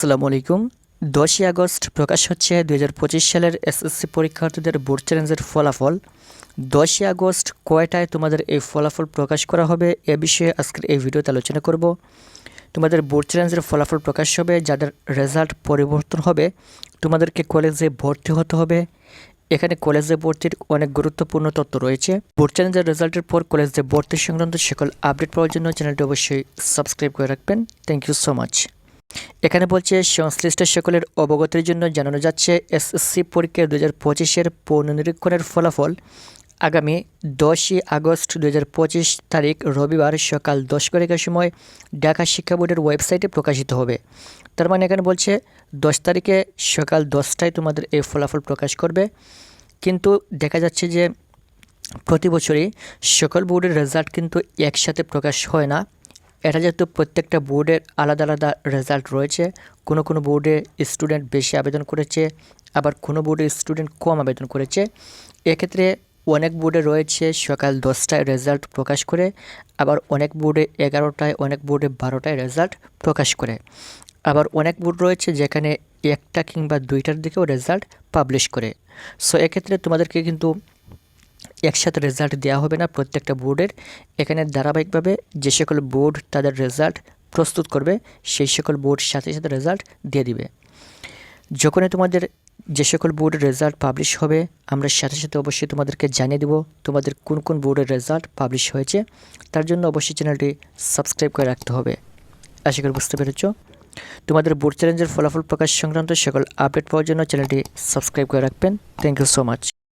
আসসালামু আলাইকুম। দশই আগস্ট প্রকাশ হচ্ছে দু হাজার পঁচিশ সালের এসএসসি পরীক্ষার্থীদের বোর্ড চ্যালেঞ্জের ফলাফল। দশই আগস্ট কয়টায় তোমাদের এই ফলাফল প্রকাশ করা হবে এ বিষয়ে আজকের এই ভিডিওতে আলোচনা করব। তোমাদের বোর্ড চ্যালেঞ্জের ফলাফল প্রকাশ হবে, যাদের রেজাল্ট পরিবর্তন হবে, তোমাদেরকে কলেজে ভর্তি হতে হবে। এখানে কলেজে ভর্তির অনেক গুরুত্বপূর্ণ তথ্য রয়েছে। বোর্ড চ্যালেঞ্জের রেজাল্টের পর কলেজে ভর্তি সংক্রান্ত সকল আপডেট পাওয়ার জন্য চ্যানেলটি অবশ্যই সাবস্ক্রাইব করে রাখবেন। থ্যাংক ইউ সো মাচ এখানে বলছে, সংশ্লিষ্ট সকলের অবগতির জন্য জানানো যাচ্ছে, এসএসসি পরীক্ষা দু হাজার পঁচিশের পুনর্নিরীক্ষণের ফলাফল আগামী দশই আগস্ট দু পঁচিশ তারিখ রবিবার সকাল দশ ঘটিকার সময় ঢাকা শিক্ষা বোর্ডের ওয়েবসাইটে প্রকাশিত হবে। তার মানে এখানে বলছে, দশ তারিখে সকাল দশটায় তোমাদের এই ফলাফল প্রকাশ করবে। কিন্তু দেখা যাচ্ছে যে প্রতি বছরই সকল বোর্ডের রেজাল্ট কিন্তু একসাথে প্রকাশ হয় না। এটা যেহেতু প্রত্যেকটা বোর্ডের আলাদা আলাদা রেজাল্ট রয়েছে, কোনো কোনো বোর্ডে স্টুডেন্ট বেশি আবেদন করেছে, আবার কোনো বোর্ডে স্টুডেন্ট কম আবেদন করেছে। এক্ষেত্রে অনেক বোর্ডে রয়েছে সকাল দশটায় রেজাল্ট প্রকাশ করে, আবার অনেক বোর্ডে এগারোটায়, অনেক বোর্ডে বারোটায় রেজাল্ট প্রকাশ করে। আবার অনেক বোর্ড রয়েছে যেখানে একটা কিংবা দুইটার দিকেও রেজাল্ট পাবলিশ করে। সো এক্ষেত্রে তোমাদেরকে কিন্তু একসাথে রেজাল্ট দেওয়া হবে না প্রত্যেকটা বোর্ডের এখানে ধারাবাহিকভাবে যে সকল বোর্ড তাদের রেজাল্ট প্রস্তুত করবে, সেই সকল বোর্ড সাথে সাথে রেজাল্ট দিয়ে দিবে। যখনই তোমাদের যে সকল বোর্ডের রেজাল্ট পাবলিশ হবে, আমরা সাথে সাথে অবশ্যই তোমাদেরকে জানিয়ে দেবো তোমাদের কোন কোন বোর্ডের রেজাল্ট পাবলিশ হয়েছে। তার জন্য অবশ্যই চ্যানেলটি সাবস্ক্রাইব করে রাখতে হবে। আশা করি বুঝতে পেরেছ? তোমাদের বোর্ড চ্যালেঞ্জের ফলাফল প্রকাশ সংক্রান্ত সকল আপডেট পাওয়ার জন্য চ্যানেলটি সাবস্ক্রাইব করে রাখবেন। Thank you so much